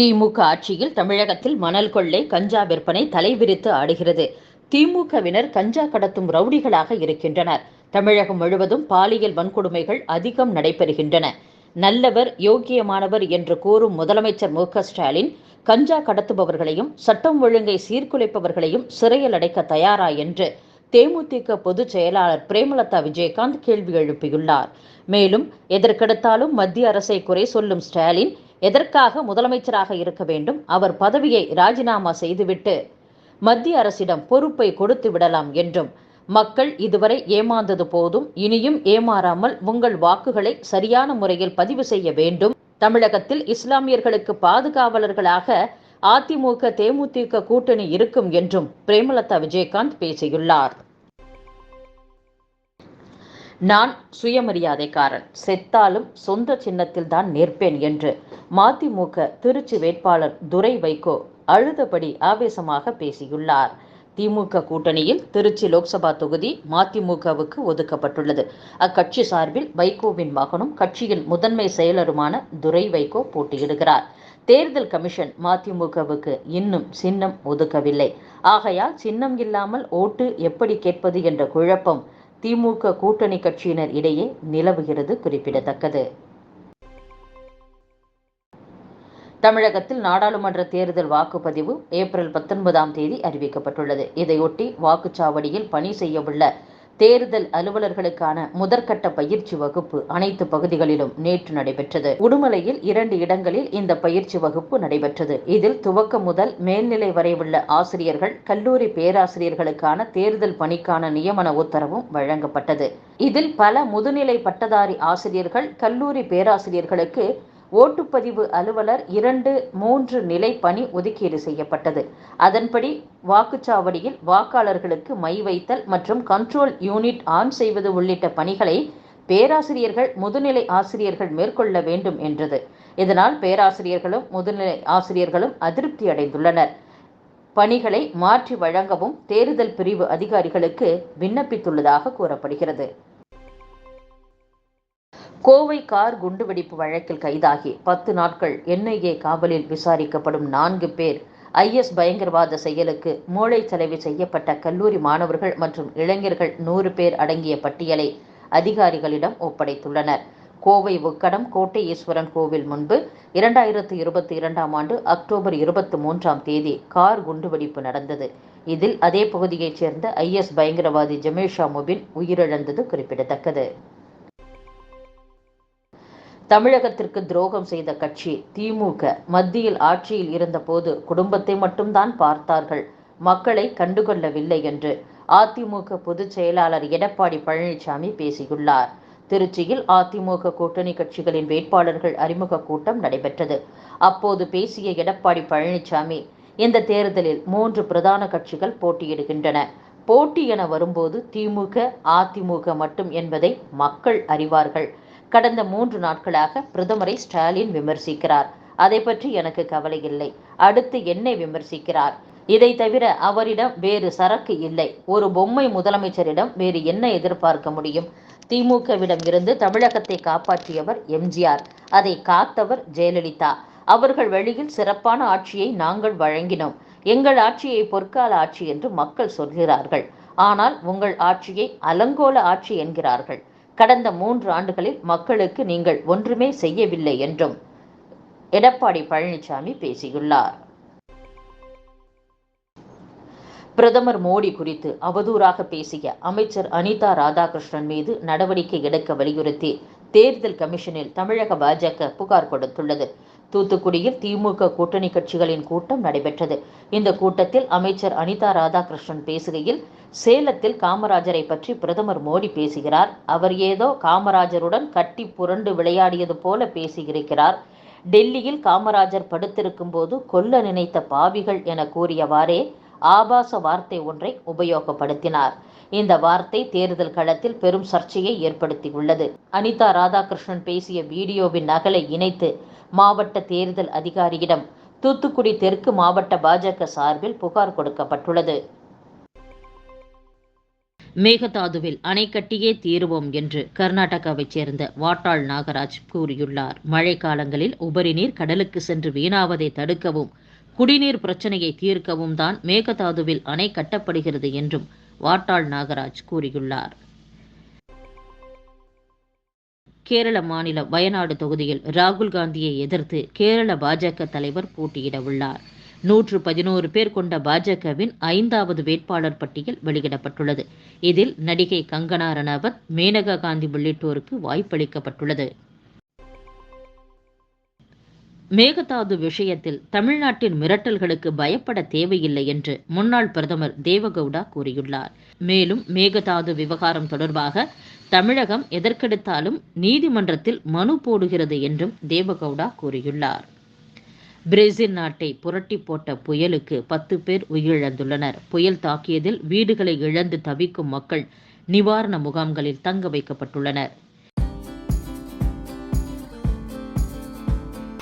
திமுக ஆட்சியில் தமிழகத்தில் மணல் கொள்ளை கஞ்சா விற்பனை தலைவிரித்து ஆடுகிறது. திமுகவினர் கஞ்சா கடத்தும் ரவுடிகளாக இருக்கின்றனர். தமிழகம் முழுவதும் பாலியல் வன்கொடுமைகள் அதிகம் நடைபெறுகின்றன. நல்லவர் யோக்கியமானவர் என்று கூறும் முதலமைச்சர் மு ஸ்டாலின் கஞ்சா கடத்துபவர்களையும் சட்டம் ஒழுங்கை சீர்குலைப்பவர்களையும் சிறையில் அடைக்க தயாரா என்று தேமுதிக பொதுச் செயலாளர் பிரேமலதா விஜயகாந்த் கேள்வி எழுப்பியுள்ளார். மேலும் எதற்கெடுத்தாலும் மத்திய அரசை குறை சொல்லும் ஸ்டாலின் எதற்காக முதலமைச்சராக இருக்க வேண்டும்? அவர் பதவியை ராஜினாமா செய்துவிட்டு மத்திய அரசிடம் பொறுப்பை கொடுத்து விடலாம் என்றும் மக்கள் இதுவரை ஏமாந்தது போதும் இனியும் ஏமாறாமல் உங்கள் வாக்குகளை சரியான முறையில் பதிவு செய்ய வேண்டும். தமிழகத்தில் இஸ்லாமியர்களுக்கு பாதுகாவலர்களாக அதிமுக தேமுதிக கூட்டணி இருக்கும் என்றும் பிரேமலதா விஜயகாந்த் பேசியுள்ளார். நான் சுயமரியாதைக்காரன். செத்தாலும் சொந்த சின்னத்தில் தான் நிற்பேன் என்று மதிமுக திருச்சி வேட்பாளர் துரை வைகோ அழுதபடி ஆவேசமாக பேசியுள்ளார். திமுக கூட்டணியில் திருச்சி லோக்சபா தொகுதி மதிமுகவுக்கு ஒதுக்கப்பட்டுள்ளது. அக்கட்சி சார்பில் வைகோவின் மகனும் கட்சியின் முதன்மை செயலருமான துரை வைகோ போட்டியிடுகிறார். தேர்தல் கமிஷன் மதிமுகவுக்கு இன்னும் சின்னம் ஒதுக்கவில்லை. ஆகையால் சின்னம் இல்லாமல் ஓட்டு எப்படி கேட்பது என்ற குழப்பம் திமுக கூட்டணி கட்சியினர் இடையே நிலவுகிறது குறிப்பிடத்தக்கது. தமிழகத்தில் நாடாளுமன்ற தேர்தல் வாக்குப்பதிவு ஏப்ரல் பத்தொன்பதாம் தேதி அறிவிக்கப்பட்டுள்ளது. இதையொட்டி வாக்குச்சாவடியில் பணி செய்யவுள்ள தேர்தல் அலுவலர்களுக்கான முதற்கட்ட பயிற்சி வகுப்பு அனைத்து பகுதிகளிலும் நேற்று நடைபெற்றது. உடுமலையில் இரண்டு இடங்களில் இந்த பயிற்சி வகுப்பு நடைபெற்றது. இதில் துவக்கம் முதல் மேல்நிலை வரை உள்ள ஆசிரியர்கள் கல்லூரி பேராசிரியர்களுக்கான தேர்தல் பணிக்கான நியமன உத்தரவும் வழங்கப்பட்டது. இதில் பல முதுநிலை பட்டதாரி ஆசிரியர்கள் கல்லூரி பேராசிரியர்களுக்கு ஓட்டுப்பதிவு அலுவலர் இரண்டு மூன்று நிலை பணி ஒதுக்கீடு செய்யப்பட்டது. அதன்படி வாக்குச்சாவடியில் வாக்காளர்களுக்கு மை வைத்தல் மற்றும் கண்ட்ரோல் யூனிட் ஆன் செய்வது உள்ளிட்ட பணிகளை பேராசிரியர்கள் முதுநிலை ஆசிரியர்கள் மேற்கொள்ள வேண்டும் என்றது. இதனால் பேராசிரியர்களும் முதுநிலை ஆசிரியர்களும் அதிருப்தி அடைந்துள்ளனர். பணிகளை மாற்றி வழங்கவும் தேர்தல் பிரிவு அதிகாரிகளுக்கு விண்ணப்பித்துள்ளதாக கூறப்படுகிறது. கோவை கார் குண்டுவெடிப்பு வழக்கில் கைதாகி பத்து நாட்கள் என்ஐஏ காவலில் விசாரிக்கப்படும் நான்கு பேர். ஐஎஸ் பயங்கரவாத செயலுக்கு மூளைச்சலவை செய்யப்பட்ட கல்லூரி மாணவர்கள் மற்றும் இளைஞர்கள் நூறு பேர் அடங்கிய பட்டியலை அதிகாரிகளிடம் ஒப்படைத்துள்ளனர். கோவை உக்கடம் கோட்டை ஈஸ்வரன் கோவில் முன்பு இரண்டாயிரத்து இருபத்தி இரண்டாம் ஆண்டு அக்டோபர் இருபத்தி மூன்றாம் தேதி கார் குண்டுவெடிப்பு நடந்தது. இதில் அதே பகுதியைச் சேர்ந்த ஐஎஸ் பயங்கரவாதி ஜமேஷா முபின் உயிரிழந்தது குறிப்பிடத்தக்கது. தமிழகத்திற்கு துரோகம் செய்த கட்சி திமுக மத்தியில் ஆட்சியில் இருந்தபோது குடும்பத்தை மட்டும்தான் பார்த்தார்கள். மக்களை கண்டுகொள்ளவில்லை என்று அதிமுக பொதுச் செயலாளர் எடப்பாடி பழனிசாமி பேசியுள்ளார். திருச்சியில் அதிமுக கூட்டணி கட்சிகளின் வேட்பாளர்கள் அறிமுக கூட்டம் நடைபெற்றது. அப்போது பேசிய எடப்பாடி பழனிசாமி இந்த தேர்தலில் மூன்று பிரதான கட்சிகள் போட்டியிடுகின்றன. போட்டி என வரும்போது திமுக அதிமுக மட்டும் என்பதை மக்கள் அறிவார்கள். கடந்த மூன்று நாட்களாக பிரதமரை ஸ்டாலின் விமர்சிக்கிறார். அதை பற்றி எனக்கு கவலை இல்லை. அடுத்து என்னை விமர்சிக்கிறார்? இதை தவிர அவரிடம் வேறு சரக்கு இல்லை. ஒரு பொம்மை முதலமைச்சரிடம் வேறு என்ன எதிர்பார்க்க முடியும்? திமுகவிடம் இருந்து தமிழகத்தை காப்பாற்றியவர் எம்ஜிஆர். அதை காத்தவர் ஜெயலலிதா. அவர்கள் வழியில் சிறப்பான ஆட்சியை நாங்கள் வழங்கினோம். எங்கள் ஆட்சியை பொற்கால ஆட்சி என்று மக்கள் சொல்கிறார்கள். ஆனால் உங்கள் ஆட்சியை அலங்கோல ஆட்சி என்கிறார்கள். கடந்த மூன்று ஆண்டுகளில் மக்களுக்கு நீங்கள் ஒன்றுமே செய்யவில்லை என்றும் எடப்பாடி பழனிசாமி பேசியுள்ளார். பிரதமர் மோடி குறித்து அவதூறாக பேசிய அமைச்சர் அனிதா ராதாகிருஷ்ணன் மீது நடவடிக்கை எடுக்க வலியுறுத்தி தேர்தல் கமிஷனில் தமிழக பாஜக புகார் கொடுத்துள்ளது. தூத்துக்குடியில் திமுக கூட்டணி கட்சிகளின் கூட்டம் நடைபெற்றது. இந்த கூட்டத்தில் அமைச்சர் அனிதா ராதாகிருஷ்ணன் பேசுகையில் சேலத்தில் காமராஜரை பற்றி பிரதமர் மோடி பேசுகிறார். அவர் ஏதோ காமராஜருடன் கட்டி புரண்டு விளையாடியது போல பேசியிருக்கிறார். டெல்லியில் காமராஜர் படுத்திருக்கும் போது கொல்ல நினைத்த பாவிகள் என கூறியவாறே ஆபாச வார்த்தை ஒன்றை உபயோகப்படுத்தினார். இந்த வார்த்தை தேர்தல் களத்தில் பெரும் சர்ச்சையை ஏற்படுத்தியுள்ளது. அனிதா ராதாகிருஷ்ணன் பேசிய வீடியோவின் நகலை இணைத்து மாவட்ட தேர்தல் அதிகாரியிடம் தூத்துக்குடி தெற்கு மாவட்ட பாஜக சார்பில் புகார் கொடுக்கப்பட்டுள்ளது. மேகதாதுவில் அணை கட்டியே தீருவோம் என்று கர்நாடகாவைச் சேர்ந்த வாட்டாள் நாகராஜ் கூறியுள்ளார். மழை காலங்களில் உபரி நீர் கடலுக்கு சென்று வீணாவதை தடுக்கவும் குடிநீர் பிரச்சனையை தீர்க்கவும் தான் மேகதாதுவில் அணை கட்டப்படுகிறது என்றும் வாட்டாள் நாகராஜ் கூறியுள்ளார். கேரள மாநில வயநாடு தொகுதியில் ராகுல் காந்தியை எதிர்த்து கேரள பாஜக தலைவர் போட்டியிட உள்ளார். நூற்று பதினோரு பேர் கொண்ட பாஜகவின் ஐந்தாவது வேட்பாளர் பட்டியல் வெளியிடப்பட்டுள்ளது. இதில் நடிகை கங்கனா ரணாவத் மேனகா காந்தி உள்ளிட்டோருக்கு வாய்ப்பளிக்கப்பட்டுள்ளது. மேகதாது விஷயத்தில் தமிழ்நாட்டின் மிரட்டல்களுக்கு பயப்பட தேவையில்லை என்று முன்னாள் பிரதமர் தேவகவுடா கூறியுள்ளார். மேலும் மேகதாது விவகாரம் தொடர்பாக தமிழகம் எதற்கெடுத்தாலும் நீதிமன்றத்தில் மனு போடுகிறது என்றும் தேவகவுடா கூறியுள்ளார். பிரேசில் நாட்டை புரட்டி போட்ட புயலுக்கு பத்து பேர் உயிரிழந்துள்ளனர். புயல் தாக்கியதில் வீடுகளை இழந்து தவிக்கும் மக்கள் நிவாரண முகாம்களில் தங்க வைக்கப்பட்டுள்ளனர்.